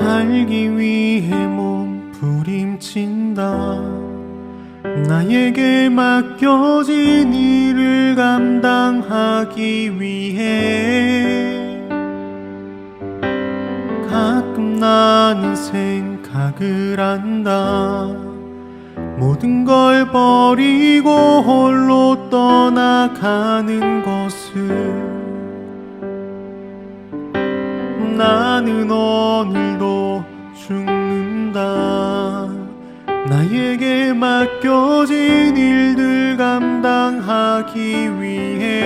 알기 위해 몸부림친다. 나에게 맡겨진 일을 감당하기 위해 가끔 나는 생각을 한다. 모든 걸 버리고 홀로 떠나가는 것을 나는 오늘도 죽는다. 나에게 맡겨진 일들 감당하기 위해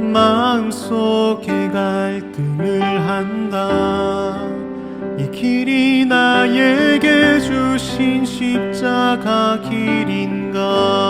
마음속에 갈등을 한다. 이 길이 나에게 주신 십자가 길인가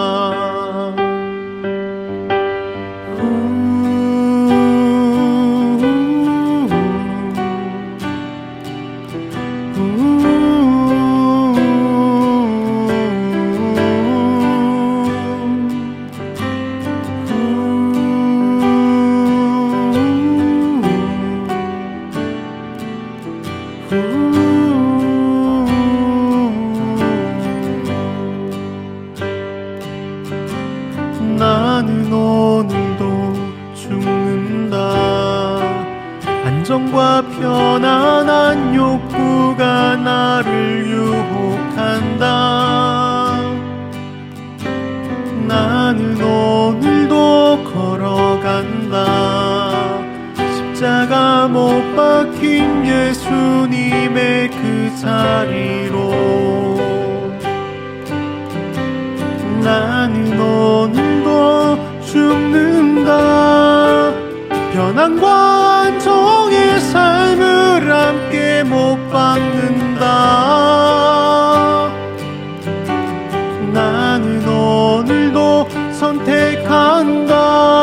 정과 편안한 욕구가 나를 유혹한다. 나는 오늘도 걸어간다. 십자가 못 박힌 예수님의 그 자리로. 나는 오늘도 죽는다. 편안과 안정의 삶을 함께 못 받는다. 나는 오늘도 선택한다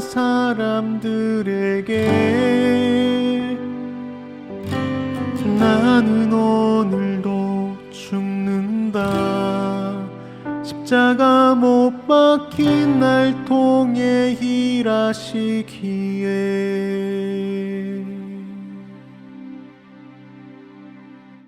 사람들에게 나는 오늘도 죽는다. 십자가 못 박힌 날 통해 일하시기에